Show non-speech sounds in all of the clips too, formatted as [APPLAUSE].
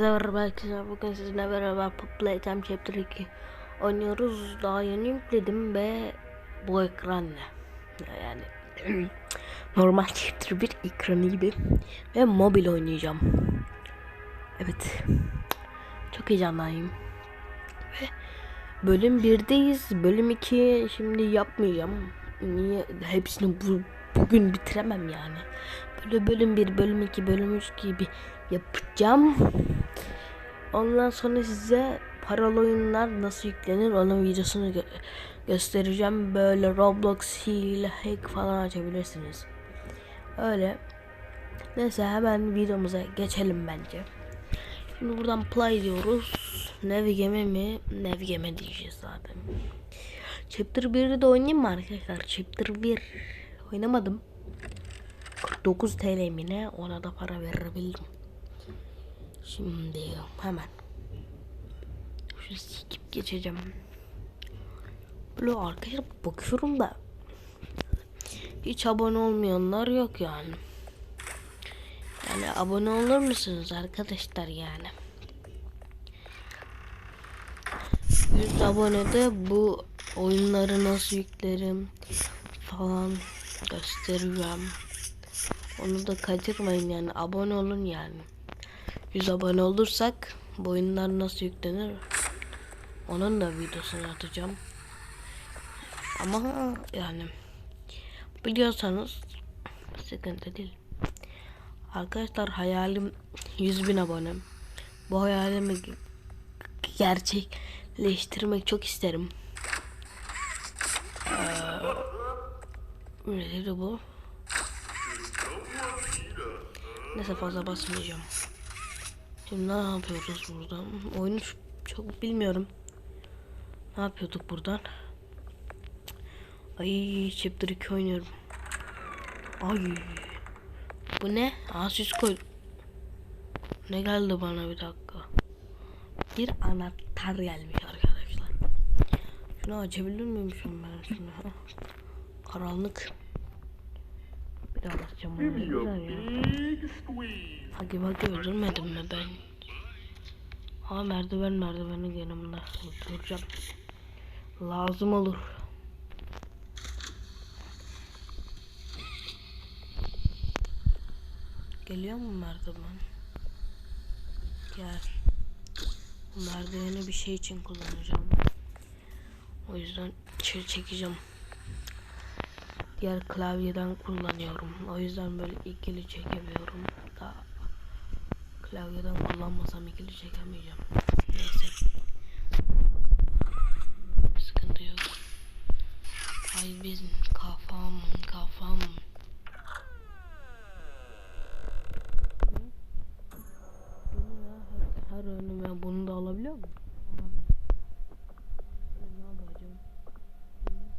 Merhaba arkadaşlar bugün sizinle beraber Playtime Chapter 2 oynuyoruz. Daha yeni yükledim ve bu ekran ne? Yani [CLEARS THROAT] normal Chapter 1 ekranı gibi ve mobil oynayacağım. Evet. Çok heyecanlıyım. Ve bölüm 1'deyiz. Bölüm 2 şimdi yapmayacağım. Niye hepsini bu, bugün bitiremem yani. Böyle bölüm 1, bölüm 2, bölüm 3 gibi yapacağım. Ondan sonra size paralı oyunlar nasıl yüklenir onun videosunu gö göstereceğim. Böyle Roblox hile hack falan açabilirsiniz. Öyle. Neyse hemen videomuza geçelim bence. Şimdi buradan play diyoruz. Navigame mi? Navigame diyeceğiz zaten. Chapter 1'i de oynayayım mı arkadaşlar? Chapter 1 oynamadım. 49 TL mi ne? Ona da para verebilirim. Şimdi hemen. Şunu sikip geçeceğim. Böyle arkadaşlar bakıyorum da hiç abone olmayanlar yok yani. Yani abone olur musunuz arkadaşlar yani? 100 abonede bu oyunları nasıl yüklerim falan göstereceğim. Onu da kaçırmayın yani abone olun yani. 100 abone olursak bu oyunlar nasıl yüklenir onun da videosunu atacağım. Ama yani biliyorsanız sıkıntı değil. Arkadaşlar hayalim 100 bin abone. Bu hayalimi gerçekleştirmek çok isterim. Ee, nedir bu? Neyse fazla basmayacağım. Şimdi ne yapıyoruz buradan? Oyunu çok bilmiyorum. Ne yapıyorduk buradan? Ay chapter 2 oynuyorum. Ay. Bu ne? Asus koy. Ne geldi bana bir dakika. Bir anahtar gelmiş arkadaşlar. Şunu açabilir miyim şunu ben şunu? Karanlık. Bakacağım. bunu. Ne güzel ya. Hagi Hagi öldürmedim mi ben? Ha merdiven merdivenin yanımda duracağım. Lazım olur. Geliyor mu merdiven? Gel. Bu merdiveni bir şey için kullanacağım. O yüzden içeri çekeceğim. Diğer klavyeden kullanıyorum. O yüzden böyle ikili çekemiyorum. Daha klavyeden kullanmasam ikili çekemeyeceğim. Neyse. Sıkıntı yok. Ay bizim kafam kafam. Her, her önüme bunu da alabiliyor muyum? Ne yapacağım?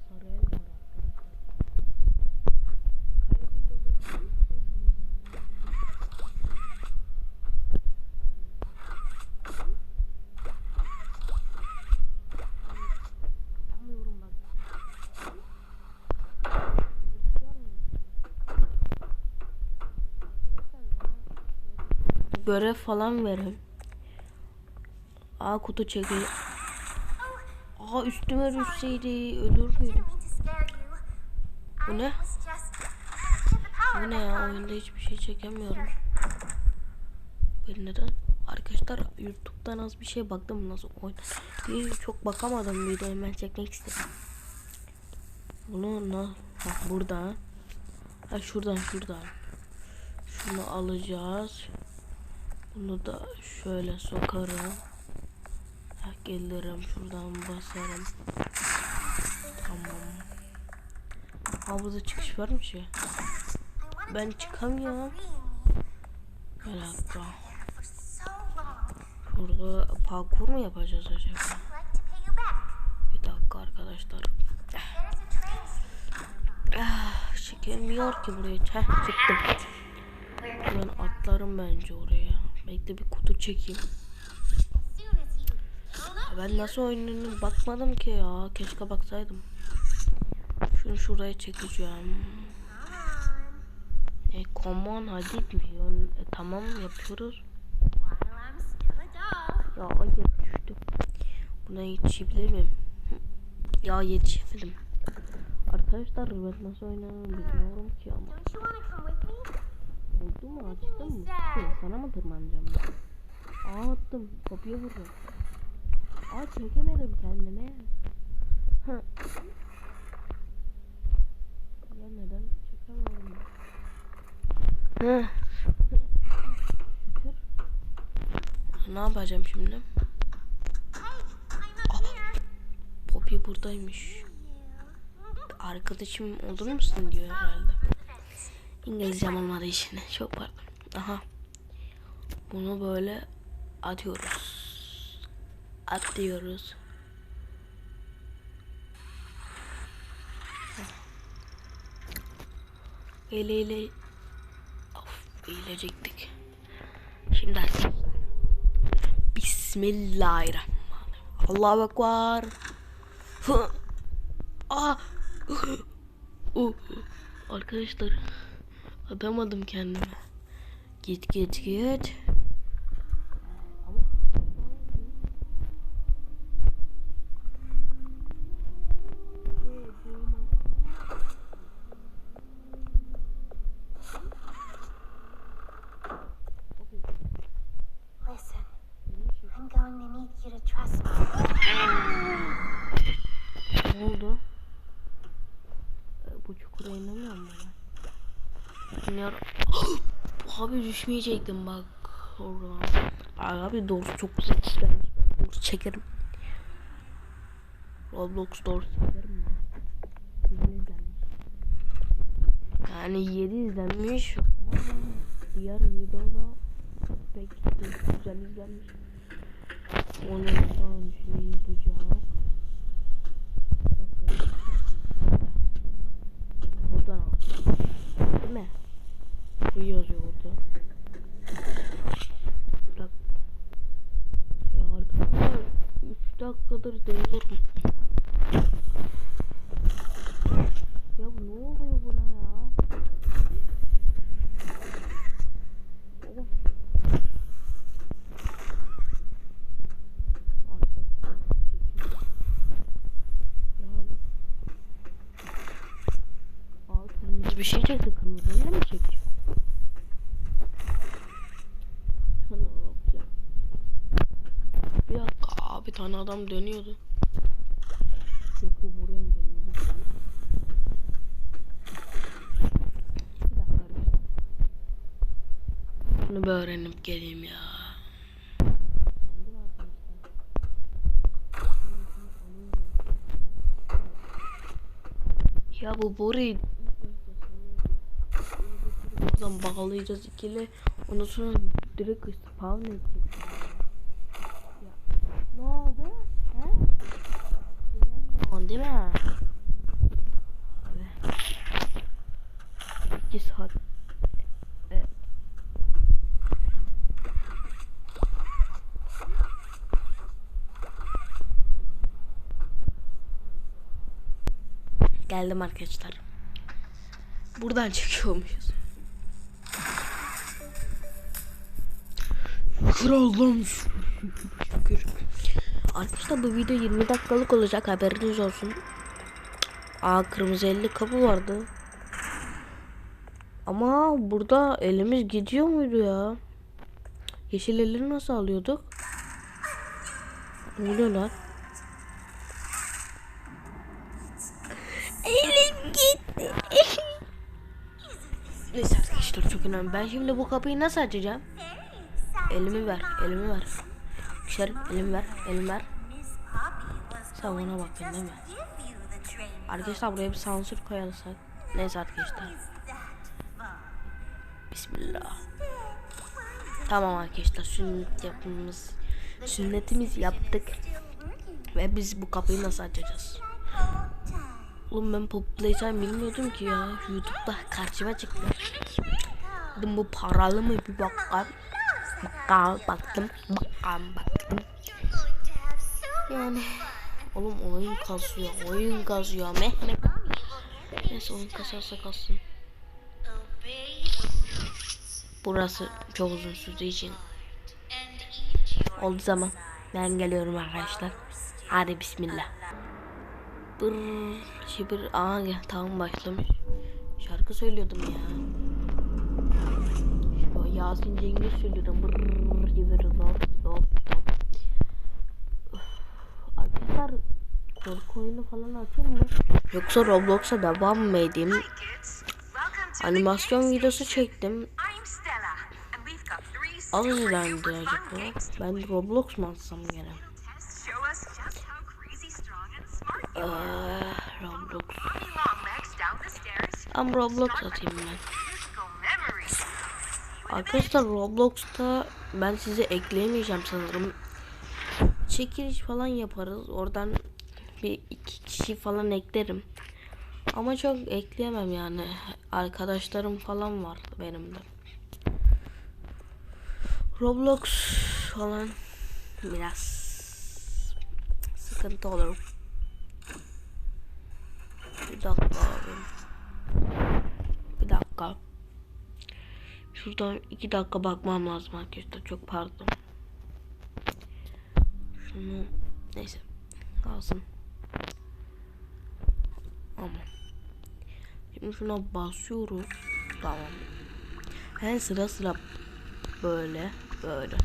Sarı el var arkadaşlar. Atamıyorum bak. Görev falan verin. Aa kutu çekiyor. Aa üstüme düşseydi ölür müydüm? Bu ne? Bu ne ya oyunda hiçbir şey çekemiyorum. Ben neden? Arkadaşlar YouTube'dan az bir şey baktım nasıl oyun. Bir çok bakamadım videoyu ben çekmek istedim. Bunu na ha, burada. Ha şuradan şuradan. Şunu alacağız. Bunu da şöyle sokarım. Gelirim şuradan basarım. Tamam. Ha burada çıkış varmış ya. Ben çıkamıyorum. Bir dakika. Burada parkur mu yapacağız acaba? Bir dakika arkadaşlar. Ah, çekilmiyor ki buraya. Heh, çıktım. Ben atlarım bence oraya. Bekle bir kutu çekeyim. Ben nasıl oyununu bakmadım ki ya. Keşke baksaydım. Şunu şuraya çekeceğim. E, come on hadi mi? E, tamam yapıyoruz. Ya hayır düştüm. Buna yetişebilir miyim? Ya yetişemedim. Arkadaşlar ben nasıl oynadığımı bilmiyorum ki ama. Oldu mu açtın mı? Şey, sana mı tırmanacağım ben? Aa attım. Kapıya vurdum. Aa çekemedim kendime. Ya neden. Şükür. Ne yapacağım şimdi? Poppy buradaymış. Arkadaşım olur musun diyor herhalde. İngilizcem olmadığı için. Çok pardon. Aha. Bunu böyle atıyoruz. Atlıyoruz. Eyle eyle. Of eğilecektik. Şimdi arkadaşlar. Bismillahirrahmanirrahim. Allahu Ekber. Aa. Uh. Arkadaşlar atamadım kendime. Git git git. Listen, I'm going to need you to trust me. Ne oldu? Ee, Bu çukura inemiyor mu ben? Bilmiyorum. [GASPS] Abi düşmeyecektim bak. Oradan. Abi doğrusu çok güzel işlenmiş. Ben doğrusu çekerim. Roblox doğrusu çekerim. Yani 7 izlenmiş ama diğer videoda pek güzel izlenmiş. Onun son şey yapacağım. Bir dakika. Buradan alacağım. Değil mi? Şey yazıyor orada. Bir dakika. Ya arkadaşlar 3 dakikadır deniyorum. Ya bu ne oluyor buna ya? Of. Arkadaşlar, çekiyor. Ya Aa kırmızı bir şey çekti kırmızı öyle mi çekiyor? Ne yapacağım? Bir dakika aa, bir tane adam dönüyordu. Yok bu buraya gelmedi. Bunu bir öğrenip geleyim ya. Ya bu boruyu Buradan bağlayacağız ikili. Ondan sonra direkt spawn edecek. Ya, ne oldu? He? Bilemiyorsun değil mi? Abi. 2 saat. E, Geldim arkadaşlar. Buradan çekiyormuşuz. Kralım şükür. Arkadaşlar bu video 20 dakikalık olacak haberiniz olsun. Aa kırmızı elli kapı vardı. Ama burada elimiz gidiyor muydu ya? Yeşil elleri nasıl alıyorduk? Ne oluyor lan? Önemli. Ben şimdi bu kapıyı nasıl açacağım? Elimi ver, elimi ver. Şer, elimi ver, elimi ver. Sen bakın değil mi? Arkadaşlar buraya bir sansür koyarsak. Neyse arkadaşlar. Bismillah. Tamam arkadaşlar sünnet yapımız. Sünnetimiz yaptık. Ve biz bu kapıyı nasıl açacağız? Oğlum ben Pop bilmiyordum ki ya. Youtube'da karşıma çıktı. Dedim bu paralı mı bir bakalım. Bakalım baktım. Bakalım baktım. Yani oğlum oyun kasıyor. Oyun kasıyor. Mehmet. Neyse oyun kasarsa kalsın. Burası çok uzun sürdüğü için Oldu zaman. Ben geliyorum arkadaşlar. Hadi bismillah. Bır şibir gel tamam başlamış. Şarkı söylüyordum ya. Yasin Cengiz. Bır şibir hop hop hop. Üf, Arkadaşlar korku oyunu falan atayım mı? Yoksa Roblox'a devam mı edeyim? Animasyon videosu çektim. Az izlendi acaba. Ben Roblox mu atsam gene? Eee, Roblox. Ama Roblox atayım ben. Arkadaşlar Roblox'ta ben sizi ekleyemeyeceğim sanırım. Çekiliş falan yaparız. Oradan bir iki kişi falan eklerim. Ama çok ekleyemem yani. Arkadaşlarım falan var benim de. Roblox falan biraz sıkıntı olur. Bir dakika abi. Bir dakika. Şuradan iki dakika bakmam lazım arkadaşlar. Çok pardon. Şunu neyse kalsın. Ama şimdi şuna basıyoruz. Tamam. Her sıra sıra böyle böyle.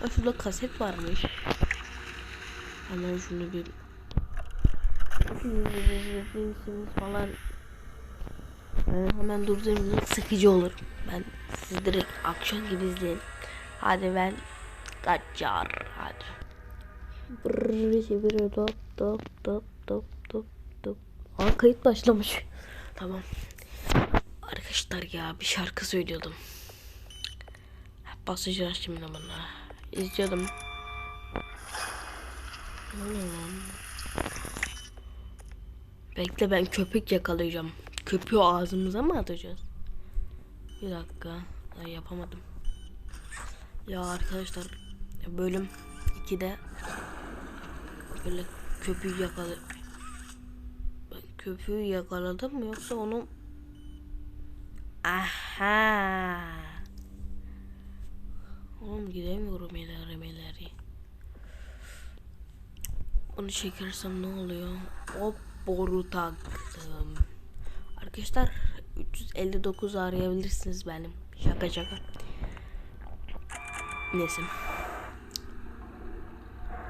Ha şurada kaset varmış. Hemen şunu bir falan hemen durdurayım sıkıcı olur. Ben siz direkt akşam gibi izleyin. Hadi ben kaçar hadi. Brrr çeviriyor top top top top top top. Aa kayıt başlamış. Tamam. Arkadaşlar ya bir şarkı söylüyordum. Basacağız şimdi bana. İzliyordum. Bekle ben köpek yakalayacağım. Köpüğü ağzımıza mı atacağız? Bir dakika. Ay, yapamadım. Ya arkadaşlar bölüm 2'de böyle köpüğü yakaladı. Ben köpüğü yakaladım mı yoksa onu Aha. Oğlum gidemiyorum ileri ileri. Bunu çekersem ne oluyor? Hop boru taktım. Arkadaşlar 359 arayabilirsiniz benim. Şaka şaka. Neyse.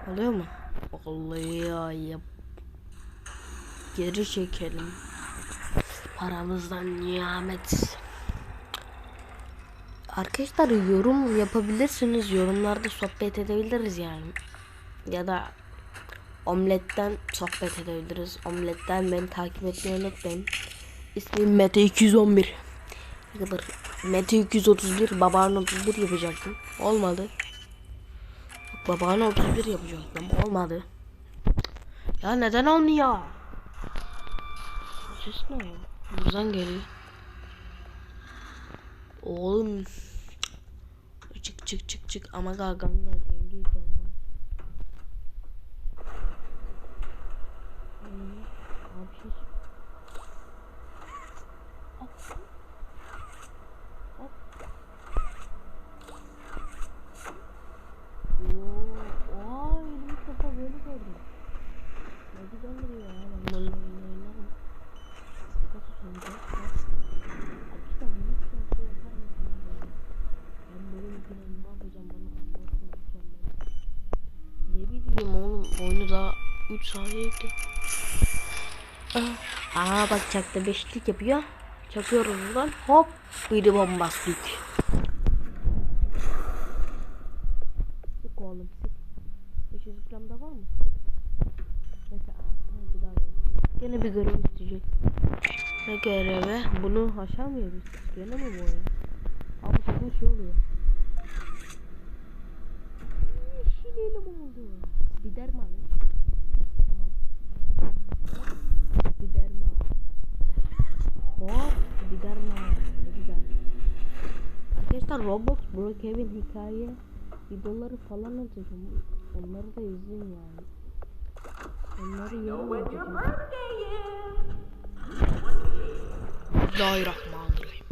Oluyor mu? Oluyor. Yap. Geri çekelim. Paramızdan nihamet. Arkadaşlar yorum yapabilirsiniz. Yorumlarda sohbet edebiliriz yani. Ya da omletten sohbet edebiliriz. Omletten beni takip etmeyi unutmayın. İsmim Mete 211. Ne kadar? Mete 231, babanın 31 yapacaktım. Olmadı. Babanın 31 yapacaktım. Olmadı. Ya neden olmuyor? Ses ne? ya? Buradan geliyor. Oğlum. Çık çık çık çık ama gagan gagan gagan. Abi şey Oo, ay ilk defa böyle gördüm. Ne güzel duruyor ya. Ben böyle oynarım. Nasıl söyleyeceğim? Arkadaşlar bunu lütfen şey yapar mısınız ya? Ben böyle bir gün ne yapacağım bana anlatın lütfen ben. Bileyim oğlum oyunu daha 3 saniye ekle. Aa bak çaktı beşlik yapıyor. Çakıyoruz buradan hop biri bombastik. Sık oğlum sık. 500 gram da var mı? Sık. Neyse aa, bir bir görev isteyecek. Ne görevi? Bunu aşamıyoruz. Gene mi bu ya? Abi sefer şey oluyor. Yeşil elim oldu. Spiderman. Tamam. Spiderman. Hop Spiderman. Ne güzel. Arkadaşlar Roblox Brookhaven hikaye videoları falan atacağım. Onları da izleyin yani. Onları yarın atacağım. Bismillahirrahmanirrahim.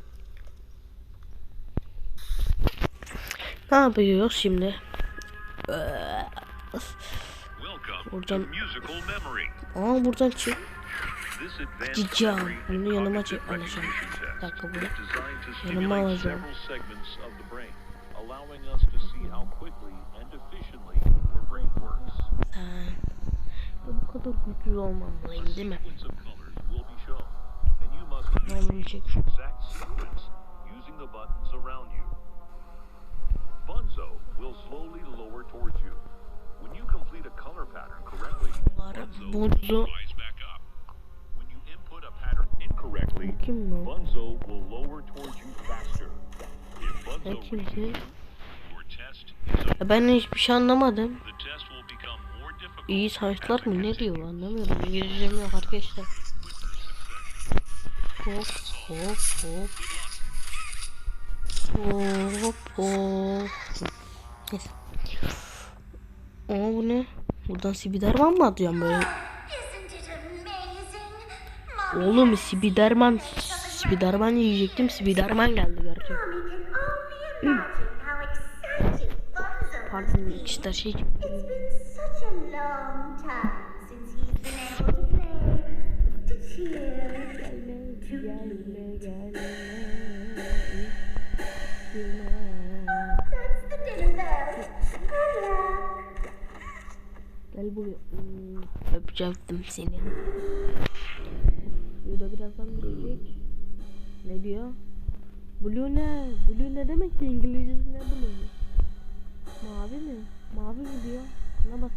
Ne yapıyoruz şimdi? Memory. Aa buradan çık. And Bunu yanıma çek alacağım. Bir dakika bu. is designed to Yanıma alacağım. Ya bu kadar güçsüz olmamalıyım değil mi? Ben bunu çek. Bunzo will slowly lower towards you. When you complete a color pattern correctly, Bunları Bunzo Bunzo rise back up. When you input a pattern incorrectly, kim is over. Ya ben hiçbir şey anlamadım. İyi saçlar mı ne diyor anlamıyorum. İngilizcem yok arkadaşlar. Hop hop hop. Hop hop. Neyse. Aa bu ne? Buradan Sibiderman mı atacağım böyle? Oğlum Sibiderman Sibiderman yiyecektim. Sibiderman geldi gerçek. Pardon işte şey Buraya. Hmm, öpecektim seni. Burada birazdan gelecek. Ne diyor? Blue ne? Blue ne demek ki İngilizcesi ne blue? Mavi mi? Mavi mi diyor? Buna bak.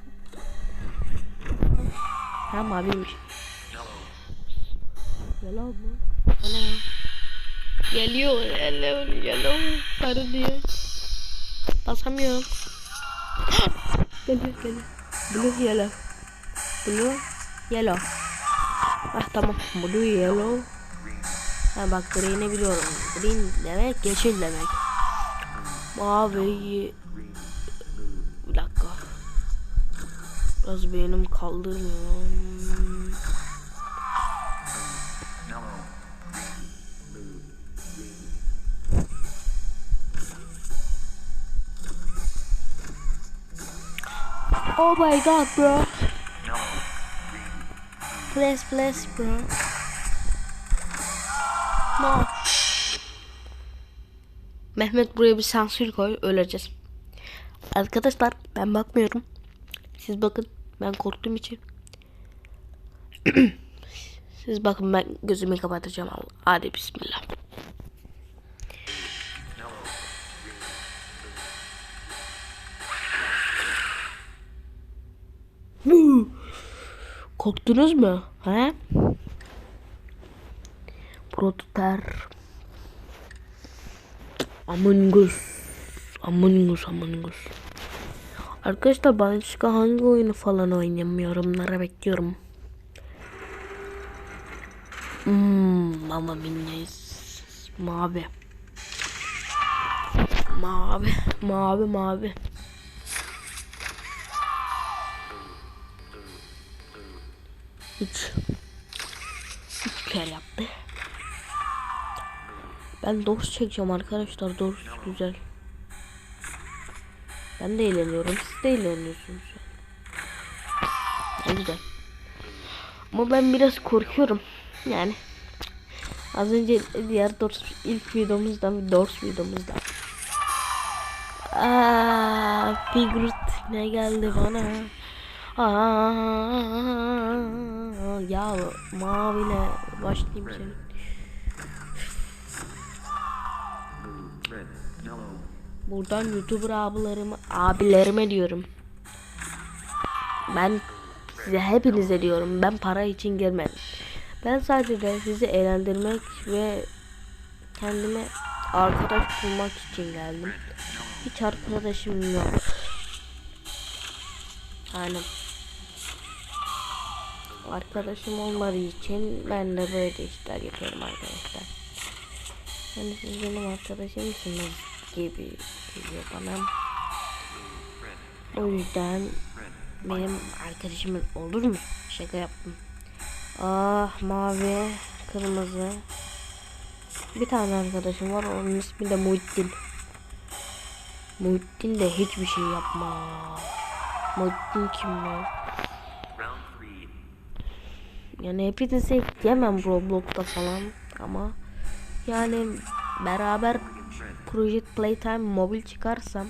Ha maviymiş. Yellow mu? Ne? Geliyor yellow yellow sarı diyor. Basamıyorum. [GASPS] geliyor geliyor. Blue yellow. Blue yellow. Ah tamam. Blue yellow. Ha bak green'i biliyorum. Green demek yeşil demek. Mavi. Bir dakika. Biraz beynim kaldırmıyor. Oh my god bro. Please please bro. No. Mehmet buraya bir sansür koy öleceğiz. Arkadaşlar ben bakmıyorum. Siz bakın ben korktuğum için. [CLEARS THROAT] Siz bakın ben gözümü kapatacağım. Hadi bismillah. Korktunuz mu? He? Prototer. Among Us. Among Us, Among. Arkadaşlar başka hangi oyunu falan oynayayım yorumlara bekliyorum. Hmm, Mama Minis. Mavi. Mavi, mavi, mavi. Üç. Üç kere yaptı. Ben dors çekeceğim arkadaşlar. Dors güzel. Ben de eğleniyorum. Siz de eğleniyorsunuz. Güzel. Ama ben biraz korkuyorum. Yani. Az önce diğer dors ilk videomuzdan dors videomuzdan. Aa, Figurt ne geldi bana? Ya maviyle başlayayım senin. Buradan YouTuber abilerime, abilerime diyorum. Ben size hepinize diyorum. Ben para için gelmedim. Ben sadece sizi eğlendirmek ve kendime arkadaş bulmak için geldim. Hiç arkadaşım yok. Aynen. Arkadaşım olmadığı için ben de böyle işler yapıyorum arkadaşlar. Yani siz benim arkadaşımsınız gibi geliyor bana. O yüzden benim arkadaşımın olur mu? Şaka yaptım. Ah mavi, kırmızı. Bir tane arkadaşım var onun ismi de Muhittin. Muhittin de hiçbir şey yapma. Muhittin kim ya? Yani hepinizi ekleyemem Roblox'ta falan ama yani beraber Project Playtime mobil çıkarsam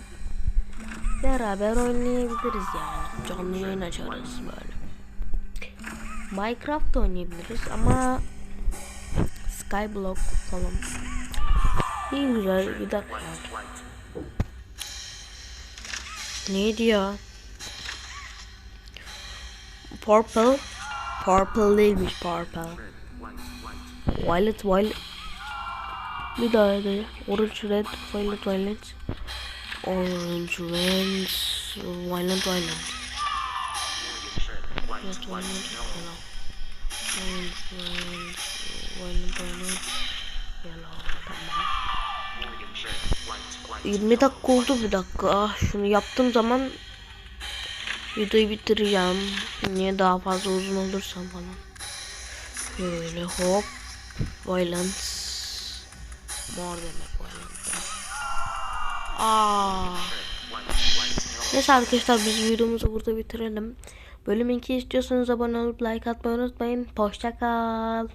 beraber oynayabiliriz yani. Canlı yayın açarız böyle. Minecraft oynayabiliriz ama Skyblock falan. İyi güzel bir dakika. Neydi ya? Purple. Purple değilmiş purple. Violet violet. Bir daha hadi. Orange red violet violet. Orange red violet violet. Violet yellow. Orange red violet violet. Yellow tamam. Red. White. White. 20 dakika oldu bir dakika. Ah, şunu yaptığım zaman videoyu bitireceğim. Niye daha fazla uzun olursam falan. Böyle hop. Violence. Mor demek violence. Aa. Neyse arkadaşlar biz videomuzu burada bitirelim. Bölüm 2 istiyorsanız abone olup like atmayı unutmayın. Hoşça kal.